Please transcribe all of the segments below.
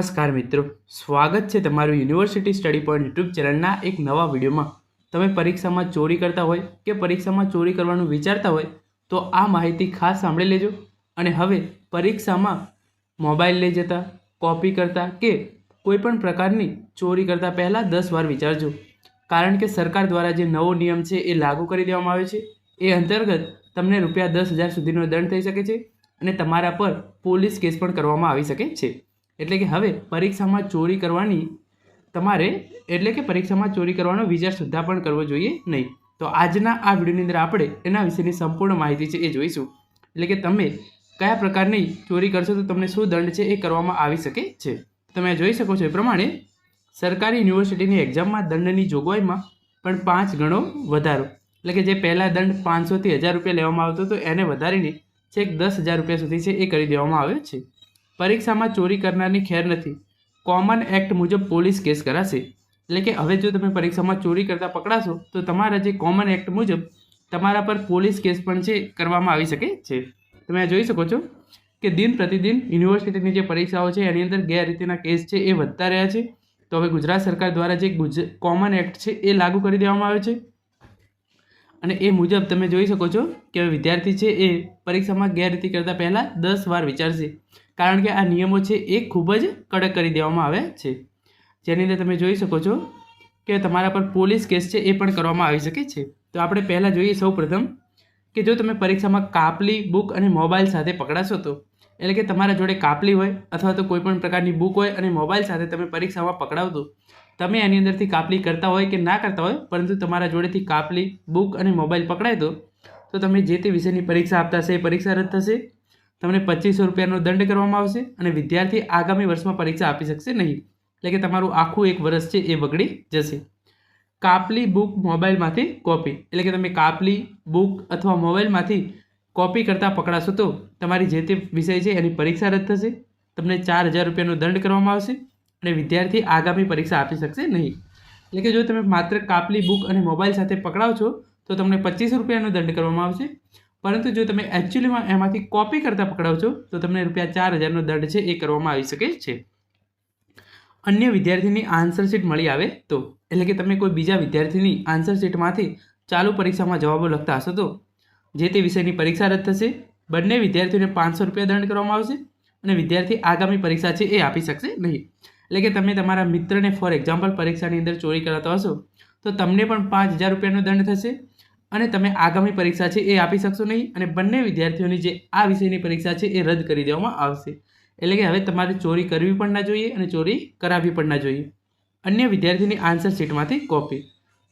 નમસ્કાર મિત્રો. સ્વાગત છે તમારું યુનિવર્સિટી સ્ટડી પોઈન્ટ યુટ્યુબ ચેનલના એક નવા વિડીયોમાં. તમે પરીક્ષામાં ચોરી કરતા હોય કે પરીક્ષામાં ચોરી કરવાનું વિચારતા હોય તો આ માહિતી ખાસ સાંભળી લેજો. અને હવે પરીક્ષામાં મોબાઈલ લઈ જતા, કોપી કરતા કે કોઈપણ પ્રકારની ચોરી કરતાં પહેલાં દસ વાર વિચારજો. કારણ કે સરકાર દ્વારા જે નવો નિયમ છે એ લાગુ કરી દેવામાં આવ્યો છે. એ અંતર્ગત તમને રૂપિયા દસ હજાર સુધીનો દંડ થઈ શકે છે અને તમારા પર પોલીસ કેસ પણ કરવામાં આવી શકે છે. એટલે કે હવે પરીક્ષામાં ચોરી કરવાની તમારે, એટલે કે પરીક્ષામાં ચોરી કરવાનો વિચાર સુદ્ધા પણ કરવો જોઈએ નહીં. તો આજના આ વિડીયોની અંદર આપણે એના વિશેની સંપૂર્ણ માહિતી છે એ જોઈશું. એટલે કે તમે કયા પ્રકારની ચોરી કરશો તો તમને શું દંડ છે એ કરવામાં આવી શકે છે. તમે જોઈ શકો છો એ પ્રમાણે સરકારી યુનિવર્સિટીની એક્ઝામમાં દંડની જોગવાઈમાં પણ પાંચ ગણો વધારો. એટલે કે જે પહેલાં દંડ પાંચસોથી હજાર રૂપિયા લેવામાં આવતો હતો, એને વધારીને છેક દસ હજાર રૂપિયા સુધી છે એ કરી દેવામાં આવ્યો છે. પરીક્ષામાં ચોરી કરનારની ખેર નથી. કોમન એક્ટ મુજબ પોલીસ કેસ કરાશે. એટલે કે હવે જો તમે પરીક્ષામાં ચોરી કરતા પકડાશો, તો તમારા જે કોમન એક્ટ મુજબ તમારા પર પોલીસ કેસ પણ છે, કરવામાં આવી શકે છે. તમે આ જોઈ શકો છો કે દિન પ્રતિદિન યુનિવર્સિટીની જે પરીક્ષાઓ છે, એની અંદર ગેરરીતિના કેસ છે, એ વધતા રહ્યા છે. તો હવે ગુજરાત સરકાર દ્વારા જે ગુજ કોમન એક્ટ છે, એ લાગુ કરી દેવામાં આવ્યો છે. અને એ મુજબ તમે જોઈ શકો છો કે વિદ્યાર્થી છે, એ પરીક્ષામાં ગેરરીતિ કરતાં પહેલાં દસ વાર વિચારશે. કારણ કે આ નિયમો છે એ ખૂબ જ કડક કરી દેવામાં આવ્યા છે. જેની અંદર તમે જોઈ શકો છો કે તમારા પર પોલીસ કેસ છે એ પણ કરવામાં આવી શકે છે. તો આપણે પહેલાં જોઈએ સૌપ્રથમ કે જો તમે પરીક્ષામાં કાપલી બુક અને મોબાઈલ સાથે પકડાશો તો, એટલે કે તમારા જોડે કાપલી હોય અથવા તો કોઈપણ પ્રકારની બુક હોય અને મોબાઈલ સાથે તમે પરીક્ષામાં પકડાવતો તમે એની અંદરથી કાપલી કરતા હોય કે ના કરતા હોય, પરંતુ તમારા જોડેથી કાપલી બુક અને મોબાઈલ પકડાય તો તો તમે જે તે વિષયની પરીક્ષા આપતા હશે, એ પરીક્ષા રદ થશે. તમને પચીસો રૂપિયાનો દંડ કરવામાં આવશે અને વિદ્યાર્થી આગામી વર્ષમાં પરીક્ષા આપી શકશે નહીં. એટલે કે તમારું આખું એક વર્ષ છે એ બગડી જશે. કાપલી બુક મોબાઈલમાંથી કોપી. એટલે કે તમે કાપલી બુક અથવા મોબાઈલમાંથી કોપી કરતાં પકડાશો તો તમારી જે તે વિષય છે એની પરીક્ષા રદ થશે. તમને ચાર હજાર રૂપિયાનો દંડ કરવામાં આવશે અને વિદ્યાર્થી આગામી પરીક્ષા આપી શકશે નહીં. એટલે કે જો તમે માત્ર કાપલી બુક અને મોબાઈલ સાથે પકડાવ છો તો તમને પચીસ રૂપિયાનો દંડ કરવામાં આવશે. પરંતુ જો તમે એકચ્યુઅલીમાં એમાંથી કોપી કરતાં પકડાવ છો, તો તમને રૂપિયા ચાર હજારનો દંડ છે એ કરવામાં આવી શકે છે. અન્ય વિદ્યાર્થીની આન્સર શીટ મળી આવે તો, એટલે કે તમે કોઈ બીજા વિદ્યાર્થીની આન્સર શીટમાંથી ચાલુ પરીક્ષામાં જવાબો લખતા હશો તો, જે તે વિષયની પરીક્ષા રદ થશે, બંને વિદ્યાર્થીઓને પાંચસો રૂપિયા દંડ કરવામાં આવશે અને વિદ્યાર્થી આગામી પરીક્ષા છે એ આપી શકશે નહીં. એટલે કે તમે તમારા મિત્રને ફોર એક્ઝામ્પલ પરીક્ષાની અંદર ચોરી કરાતા હશો, તો તમને પણ પાંચ હજાર રૂપિયાનો દંડ થશે અને તમે આગામી પરીક્ષા છે એ આપી શકશો નહીં અને બંને વિદ્યાર્થીઓની જે આ વિષયની પરીક્ષા છે એ રદ કરી દેવામાં આવશે. એટલે કે હવે તમારે ચોરી કરવી પણ ના જોઈએ અને ચોરી કરાવવી પણ ના જોઈએ. અન્ય વિદ્યાર્થીની આન્સર શીટમાંથી કોપી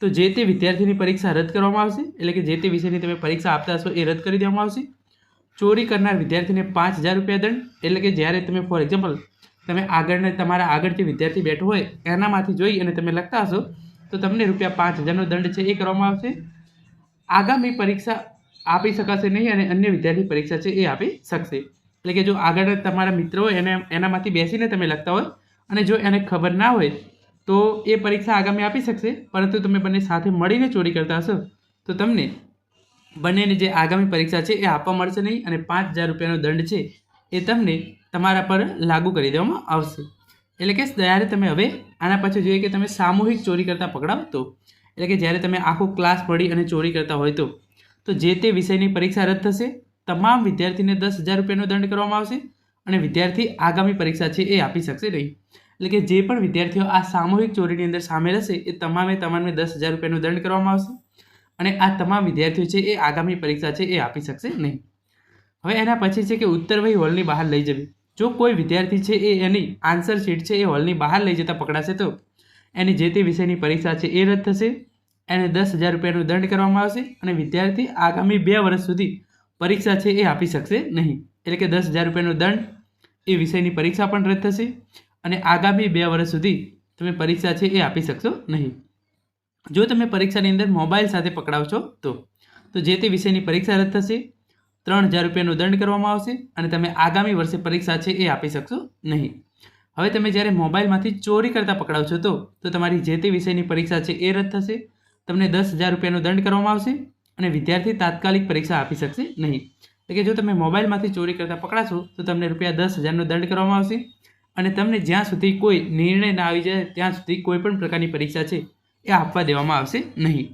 તો જે તે વિદ્યાર્થીની પરીક્ષા રદ કરવામાં આવશે, એટલે કે જે તે વિષયની તમે પરીક્ષા આપતા હશો એ રદ કરી દેવામાં આવશે. ચોરી કરનાર વિદ્યાર્થીને પાંચ હજાર રૂપિયા દંડ, એટલે કે જ્યારે તમે ફોર એક્ઝામ્પલ તમે આગળને, તમારા આગળ જે વિદ્યાર્થી બેઠો હોય, એનામાંથી જોઈ અને તમે લખતા હશો, તો તમને રૂપિયા પાંચ હજારનો દંડ છે એ કરવામાં આવશે. આગામી પરીક્ષા આપી શકાશે નહીં અને અન્ય વિદ્યાર્થી પરીક્ષા છે એ આપી શકશે. એટલે કે જો આગળ તમારા મિત્રો હોય એને, એનામાંથી બેસીને તમે લખતા હોય અને જો એને ખબર ના હોય, તો એ પરીક્ષા આગામી આપી શકશે. પરંતુ તમે બંને સાથે મળીને ચોરી કરતા હશો, તો તમને બંનેની જે આગામી પરીક્ષા છે એ આપવા મળશે નહીં અને પાંચ હજાર રૂપિયાનો દંડ છે એ તમને તમારા પર લાગુ કરી દેવામાં આવશે. એટલે કે દયારે તમે હવે આના પાછળ જોઈએ કે તમે સામૂહિક ચોરી કરતાં પકડાવ તો. એટલે કે જ્યારે તમે આખો ક્લાસ પડી અને ચોરી કરતા હોય તો તો જે તે વિષયની પરીક્ષા રદ થશે, તમામ વિદ્યાર્થીને દસ હજાર રૂપિયાનો દંડ કરવામાં આવશે અને વિદ્યાર્થી આગામી પરીક્ષા છે એ આપી શકશે નહીં. એટલે કે જે પણ વિદ્યાર્થીઓ આ સામૂહિક ચોરીની અંદર સામેલ હશે, એ તમામે તમામને દસ હજાર રૂપિયાનો દંડ કરવામાં આવશે અને આ તમામ વિદ્યાર્થીઓ છે એ આગામી પરીક્ષા છે એ આપી શકશે નહીં. હવે એના પછી છે કે ઉત્તરવહી હોલની બહાર લઈ જવી. જો કોઈ વિદ્યાર્થી છે એ એની આન્સર શીટ છે એ હોલની બહાર લઈ જતાં પકડાશે તો, એની જે તે વિષયની પરીક્ષા છે એ રદ થશે એને દસ હજાર રૂપિયાનો દંડ કરવામાં આવશે અને વિદ્યાર્થી આગામી બે વર્ષ સુધી પરીક્ષા છે એ આપી શકશે નહીં. એટલે કે દસ હજાર રૂપિયાનો દંડ એ વિષયની પરીક્ષા પણ રદ થશે અને આગામી બે વર્ષ સુધી તમે પરીક્ષા છે એ આપી શકશો નહીં. જો તમે પરીક્ષાની અંદર મોબાઈલ સાથે પકડાવશો તો તો જે તે વિષયની પરીક્ષા રદ થશે, ત્રણ હજાર રૂપિયાનો દંડ કરવામાં આવશે અને તમે આગામી વર્ષે પરીક્ષા છે એ આપી શકશો નહીં. હવે તમે જ્યારે મોબાઈલમાંથી ચોરી કરતાં પકડાવશો તો તો તમારી જે તે વિષયની પરીક્ષા છે એ રદ થશે તમને દસ હજાર રૂપિયાનો દંડ કરવામાં આવશે અને વિદ્યાર્થી તાત્કાલિક પરીક્ષા આપી શકશે નહીં. એટલે કે જો તમે મોબાઈલમાંથી ચોરી કરતાં પકડાશો, તો તમને રૂપિયા દસ હજારનો દંડ કરવામાં આવશે અને તમને જ્યાં સુધી કોઈ નિર્ણય ના આવી જાય, ત્યાં સુધી કોઈ પણ પ્રકારની પરીક્ષા છે, એ આપવા દેવામાં આવશે નહીં.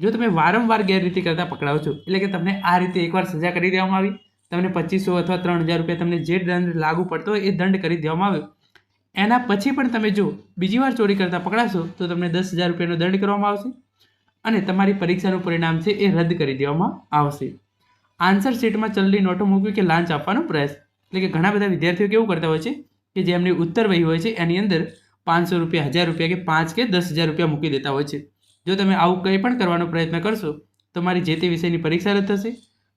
જો તમે વારંવાર ગેરરીતિ કરતા પકડાવ છો, એટલે કે તમને આ રીતે એકવાર સજા કરી દેવામાં આવી, તમને પચીસો અથવા ત્રણ હજાર રૂપિયા તમને જે દંડ લાગુ પડતો હોય, એ દંડ કરી દેવામાં આવ્યો. એના પછી પણ તમે જો બીજી વાર ચોરી કરતા પકડાશો, તો તમને દસ હજાર રૂપિયાનો દંડ કરવામાં આવશે. અને તમારી પરીક્ષાનું પરિણામ છે એ રદ કરી દેવામાં આવશે. આન્સર શીટમાં ચલની નોટો મૂકવી કે લાંચ આપવાનો પ્રયાસ. એટલે કે ઘણા બધા વિદ્યાર્થીઓ કેવું કરતા હોય છે કે જે ઉત્તર વહી હોય છે, એની અંદર પાંચસો રૂપિયા, હજાર રૂપિયા કે પાંચ કે દસ હજાર રૂપિયા મૂકી દેતા હોય છે. જો તમે આવું કંઈ પણ કરવાનો પ્રયત્ન કરશો, તમારી જે તે વિષયની પરીક્ષા રદ થશે,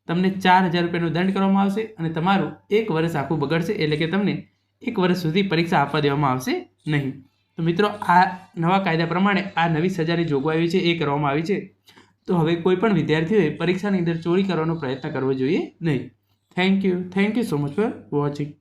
તમને ચાર હજાર રૂપિયાનો દંડ કરવામાં આવશે અને તમારું એક વર્ષ આખું બગડશે એટલે કે તમને એક વર્ષ સુધી પરીક્ષા આપવા દેવામાં આવશે નહીં. તો મિત્રો, આ નવા કાયદા પ્રમાણે આ નવી સજાની જોગવાઈઓ છે એ કરવામાં આવી છે. તો હવે કોઈ પણ વિદ્યાર્થીઓએ પરીક્ષાની અંદર ચોરી કરવાનો પ્રયત્ન કરવો જોઈએ નહીં. Thank you thank you so much for watching